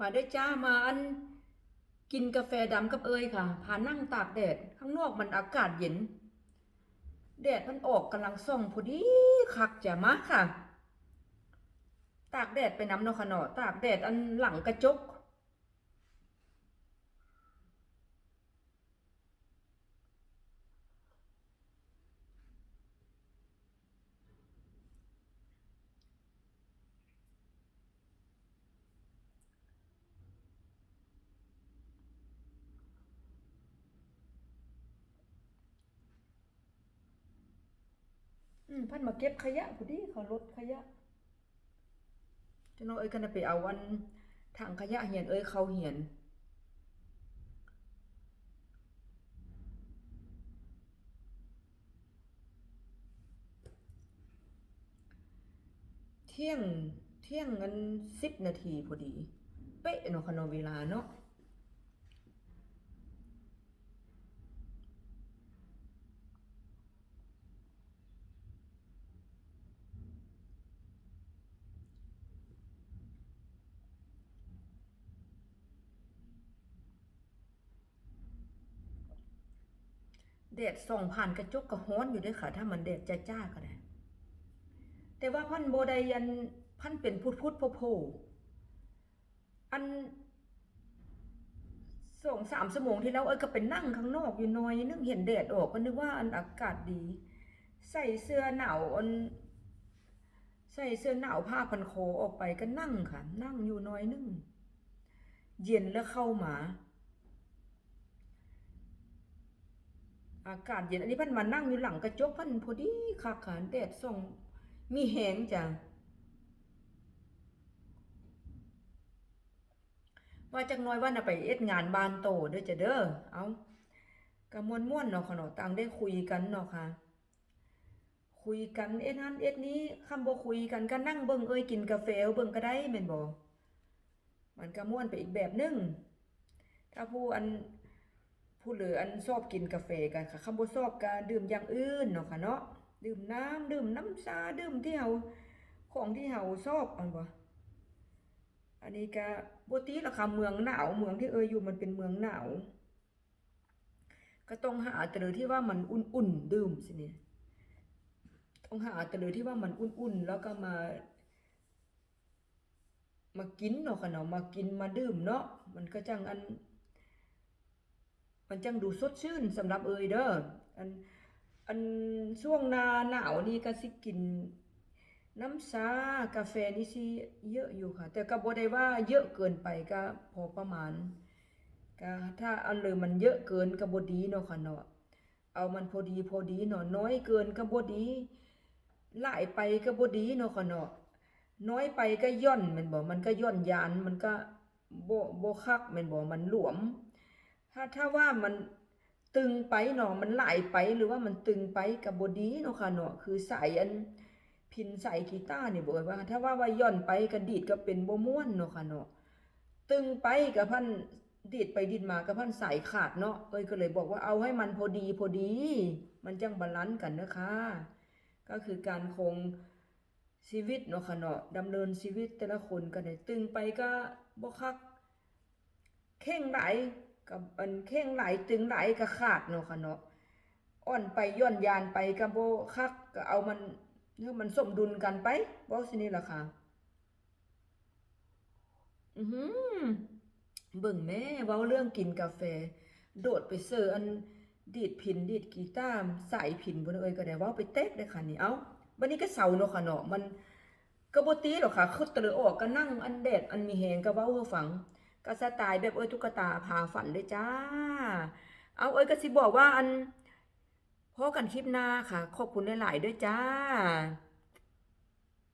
มาได้จ้ามาอันกินกาแฟดำกับเอยค่ะ พานั่งตากแดด ข้างนอกมันอากาศเย็น แดดมันออกกำลังส่องพอดีคักจะมาค่ะ ตากแดดไปน้ำเนาะค่ะเนาะตากแดดอันหลังกระจก อืมพันมาเก็บขยะพอดีเขาลดขยะจะน้องเอ้ยกันนะไปเอาวันถังขยะเหียนเอ้ยเขาเหียนเที่ยงเที่ยงกันสิบนาทีพอดี เป๊ะเนาะคะเนเวลาเนาะ แดดส่องผ่านกระจกก็ฮ้อนอยู่ด้วยค่ะ ถ้ามันแดดจ้าก็ได้แต่ว่าพันโบไดยันพันเป็นพุดพุดโพโพอันสองสามชั่วโมงที่แล้วเอ้ยก็เป็นนั่งข้างนอกอยู่น้อยนึกเห็นแดดออกก็นึกว่าอันอากาศดี ใส่เสื้อหนาวอันใส่เสื้อหนาวผ้าพันคอออกไปก็นั่งค่ะ นั่งอยู่น้อยนึงเย็นแล้วเข้ามา อากาศเย็นอันนี้พันมานั่งอยู่หลังกระจกพันพอดีคักขานแดดส่องมีแหงจ้ะว่าจักน้อยว่าน่ะไปเอ็ดงานบานโตเด้อจ้ะเด้อเอากะมวนม่วนเนาะค่ะเนาะต่างได้คุยกันเนาะค่ะ คุยกันเอ็ดนั้นเอ็ดนี้คำบ่คุยกันก็นั่งเบิ่งเอ้ยกินกาแฟเบิ่งก็ได้แม่นบ่มันก็ม่วนไปอีกแบบหนึงถ้าผู้อัน ผู้เหลืออันชอบกินกาแฟกันค่ะคำบ่ชอบก็ดื่มอย่างอื่นเนาะค่ะเนาะดื่มน้ำดื่มน้ำชาดื่มที่เฮาของที่เฮาชอบอันบ่อันนี้ก็บ่ติราคาเมืองหนาวเมืองที่เอยอยู่มันเป็นเมืองหนาวก็ต้องหาแต่เลยที่ว่ามันอุ่นๆดื่มสิเนี่ยต้องหาแต่เลยที่ว่ามันอุ่นๆแล้วก็มา มากินเนาะค่ะเนาะมากินมาดื่มเนาะมันก็จังอัน มันจังดูสดชื่นสำหรับเอยเด้ออันอันช่วงหนาหนาวนี่ก็สิกิน น้ำชากาแฟนี่สิเยอะอยู่ค่ะ แต่ก็บ่ได้ว่าเยอะเกินไปก็พอประมาณก็ถ้าอันเลยมันเยอะเกินก็บ่ดีเนาะค่ะเนาะเอามันพอดีพอดีเนาะน้อยเกินก็บ่ดีหลายไปก็บ่ดีเนาะค่ะเนาะน้อยไปก็ย่อนแม่นบ่มันก็ย่อนยานมันก็บ่บ่คักแม่นบ่มันหลวม ถ้าถ้าว่ามันตึงไปเนาะมันไหลไปหรือว่ามันตึงไปกับบดีเนาะค่ะเนาะคือสายอันพินใสายกีตาร์นี่บอกว่า ถ้าว่าว่าย่อนไปก็ดีดก็เป็นโบม่วนเนาะค่ะเนาะตึงไปกับพันดีดไปดีดมากับพันสายขาดเนาะเอ้ยก็เลยบอกว่าเอาให้มันพอดีพอดี มันจังบาลานซ์กันนะคะก็คือการคงชีวิตเนาะค่ะเนาะดำเนินชีวิตแต่ละคนก็ได้ตึงไปก็บ่คักเข่งไหล กับอันเข่งไหลตึงไหลก็ขาดเนาะค่ะเนาะอ่อนไปย่อนยานไปก็บ่คักก็เอามันให้มันสมดุลกันไปเว้าสินี่ล่ะค่ะอือหือเบิ่งแม่เว้าเรื่องกินกาแฟ โดดไปเซออันดีดพินดีดกีตาร์สายพินบ่เอ้ยก็ได้ว้าไปเต๊กได้ค่ะนี่เอ้าบัดนี้ก็เซาเนาะค่ะเนาะมันก็บ่ตีหรอกค่ะคือตะลยออกก็นั่งอันแดดอันมีแฮงก็เว้าให้ฟัง ก็สไตล์แบบเอ้ยตุ๊กตาพาฝันเลยจ้า เอาเอ้ยก็สิบอกว่าอันพอกันคลิปหน้าค่ะ ขอบคุณหลายๆด้วยจ้า